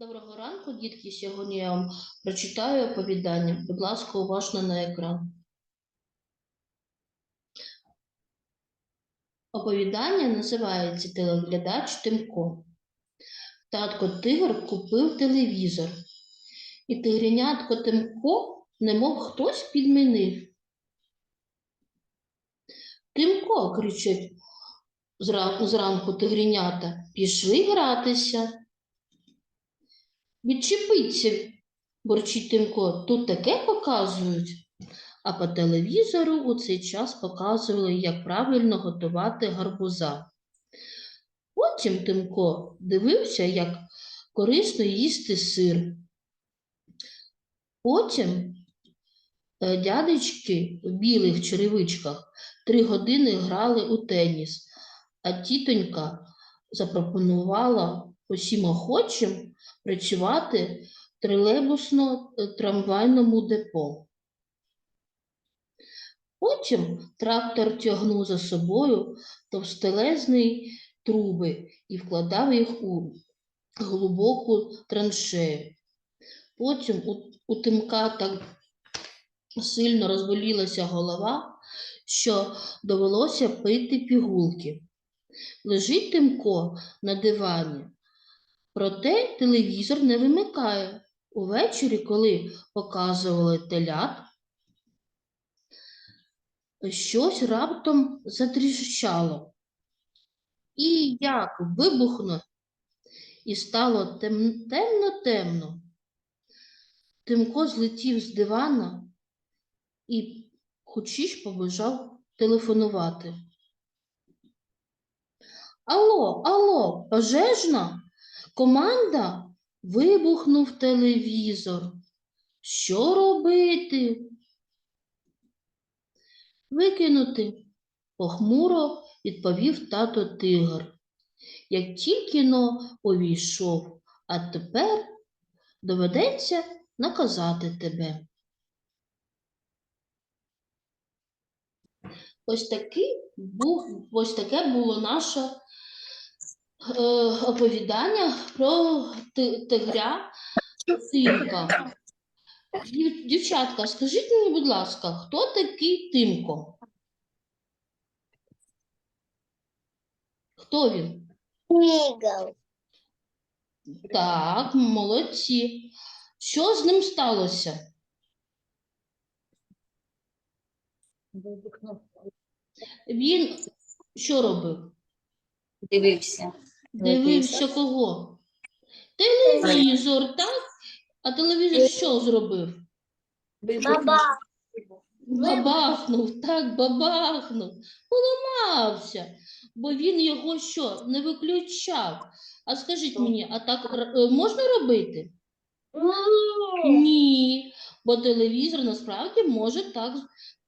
Доброго ранку, дітки. Сьогодні я вам прочитаю оповідання. Будь ласка, уважно на екран. Оповідання називається Телеглядач Тимко. Татко Тигр купив телевізор, і тигренятко Тимко, немов хтось підмінив. Тимко, кричать зра- зранку тигренята, пішли гратися. Відчепиться, борчить Тимко, тут таке показують. А по телевізору у цей час показували, як правильно готувати гарбуза. Потім Тимко дивився, як корисно їсти сир. Потім е, дядечки в білих черевичках три години грали у теніс, а тітонька запропонувала усім охочим працювати в тролейбусно-трамвайному депо. Потім трактор тягнув за собою товстелезні труби і вкладав їх у глибоку траншею. Потім у, у Тимка так сильно розболілася голова, що довелося пити пігулки. Лежить Тимко на дивані, проте телевізор не вимикає. Увечері, коли показували телят, щось раптом затріщало. І як вибухно, і стало темно-темно. Тимко злетів з дивана і хочіш побежав телефонувати. Алло, алло, пожежна? Команда? Вибухнув телевізор. Що робити? Викинути, похмуро відповів тато тигр. Як тільки но увійшов, а тепер доведеться наказати тебе. Ось такий був, ось таке було наше оповідання про ти- тигря Тимка. Дівчатка, скажіть мені, будь ласка, хто такий Тимко? Хто він? Мігал. Так, молодці. Що з ним сталося? Він що робив? Дивився. Дивився кого? Телевізор, так? А телевізор що зробив? Баба. Бабахнув, так, бабахнув, поламався, бо він його що, не виключав. А скажіть мені, а так е, можна робити? Ні, бо телевізор насправді може так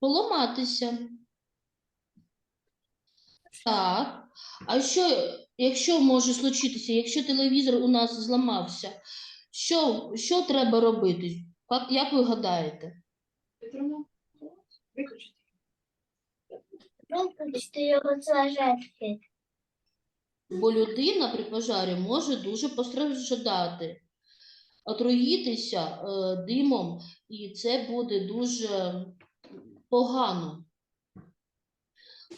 поламатися. Так. А що, якщо може случитися, якщо телевізор у нас зламався, що, що треба робити? Як, як ви гадаєте? Виключити. Виключити його з. Бо людина при пожарі може дуже постраждати, отруїтися е, димом, і це буде дуже погано.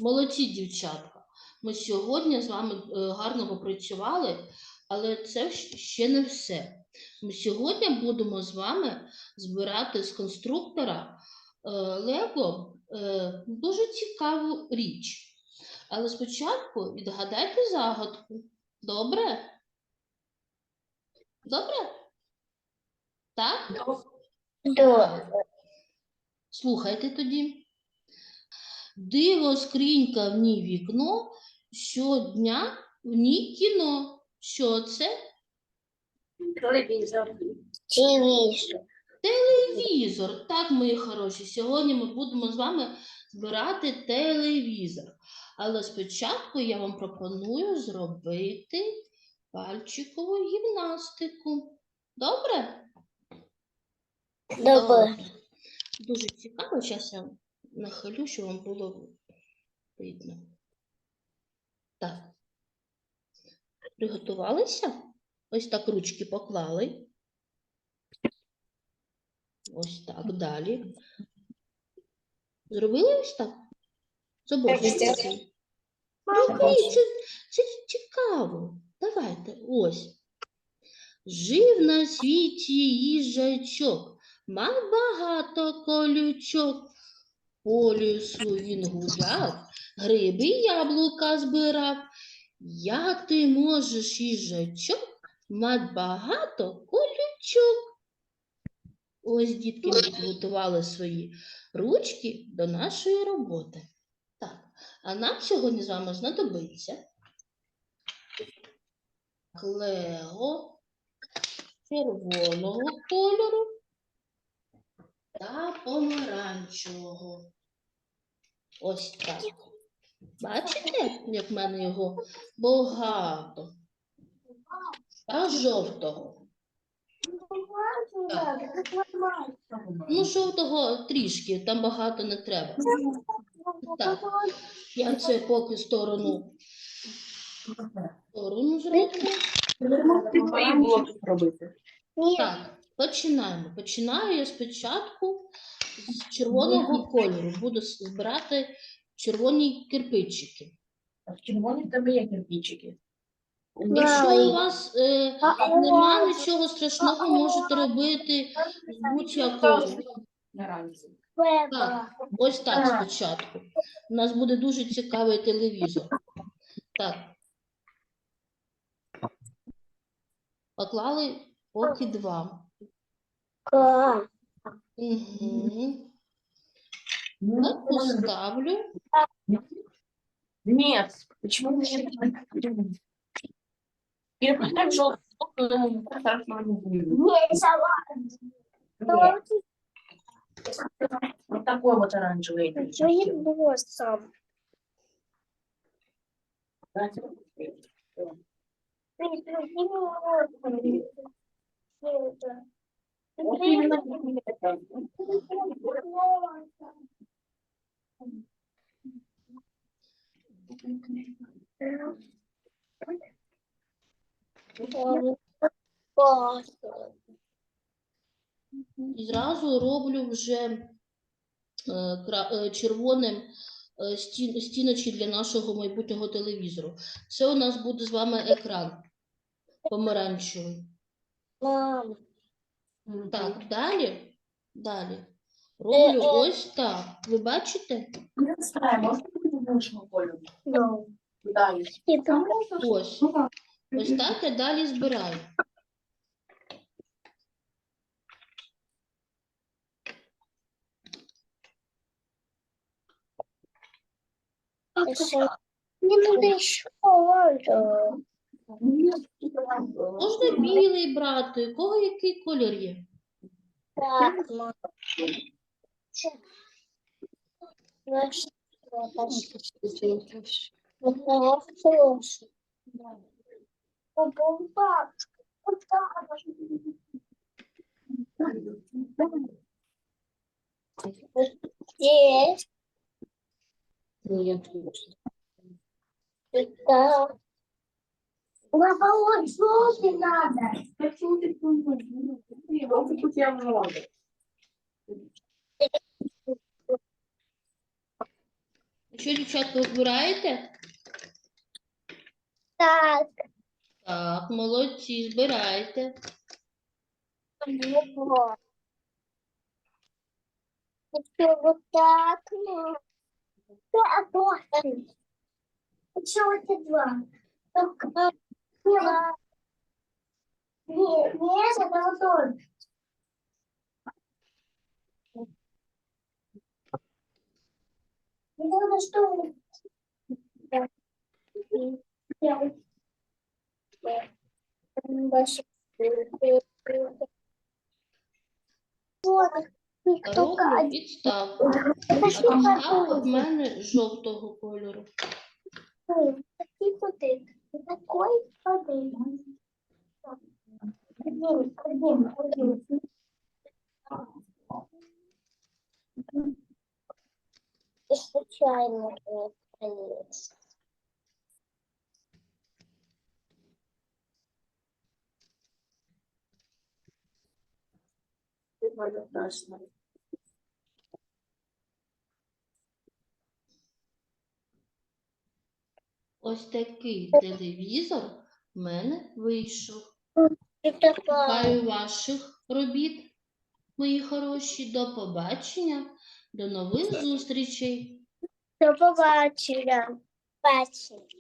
Молодці, дівчатка. Ми сьогодні з вами е, гарно попрацювали, але це ще не все. Ми сьогодні будемо з вами збирати з конструктора е, Лего е, дуже цікаву річ. Але спочатку відгадайте загадку. Добре? Добре? Так? Добре. Слухайте тоді. Диво скринька в ній вікно, щодня в ній кіно. Що це? Телевізор. Телевізор. Телевізор. Так, мої хороші. Сьогодні ми будемо з вами збирати телевізор. Але спочатку я вам пропоную зробити пальчикову гімнастику. Добре? Добре. Дуже цікаво. Зараз я нахилю, щоб вам було видно. Так. Приготувалися? Ось так ручки поклали. Ось так далі. Зробили ось так? З обох Так, сторін. Робіть, це, це цікаво. Давайте, ось. Жив на світі їжачок, мав багато колючок. По лісу він гуляв, гриби яблука збирав. Як ти можеш, їжачок, мать багато колючок? Ось дітки підготували свої ручки до нашої роботи. Так, а нам сьогодні з вами знадобиться лего червоного кольору та помаранчевого. Ось так. Бачите, як в мене його багато. Та жовтого. Ну, жовтого трішки, там багато не треба. Так, я це поки сторону, сторону зроблю. Так, починаємо. Починаю я спочатку з червоного кольору. Буду збирати червоні кирпичики. А в червоні в тебе є кирпичики. Якщо у вас е, нема нічого страшного, можете робити з будь-якого. Треба. Ось так спочатку. У нас буде дуже цікавий телевізор. Так. Поклали поки два. Угу. Ну, Так поставлю. Нет, почему мне Я поставлю желтый блок, но ничего страшного не будет. Ні, сама. Нет, Вот такой вот оранжевый. Своїм носом. Знаете, Ти своїм носом. Вот именно это. І зразу роблю вже е, е, червоним е, стін- стіночки для нашого майбутнього телевізору. Це у нас буде з вами екран помаранчевий. Так, далі. Далі. Роблю ось так. Ви бачите? Не знаю, быть, в большем поле. Ну. Да, есть. Ось. Ось так я далі збираю. Не буде. Можна білий брати. У кого який колір є? Так, Здесь, да. Наоборот, желтый надо. Почему ты Вот тут я много. Що, дівчатка, збираєте? Так, Так, молодці, збирайте. вот. Еще вот так. ну. Да, вот. Еще вот эти два. Только два. Нет, нет, это вот он. Что? Да. Я. Дальше. Вот. Кто Роблю підставку. А підставка в мене жовтого кольору. Такий один. Такой один. Один, один, один. чайник на Ось такий телевізор в мене вийшов. Чекаю ваших робіт, мої хороші. До побачення, до нових зустрічей. До побачення. Бачення.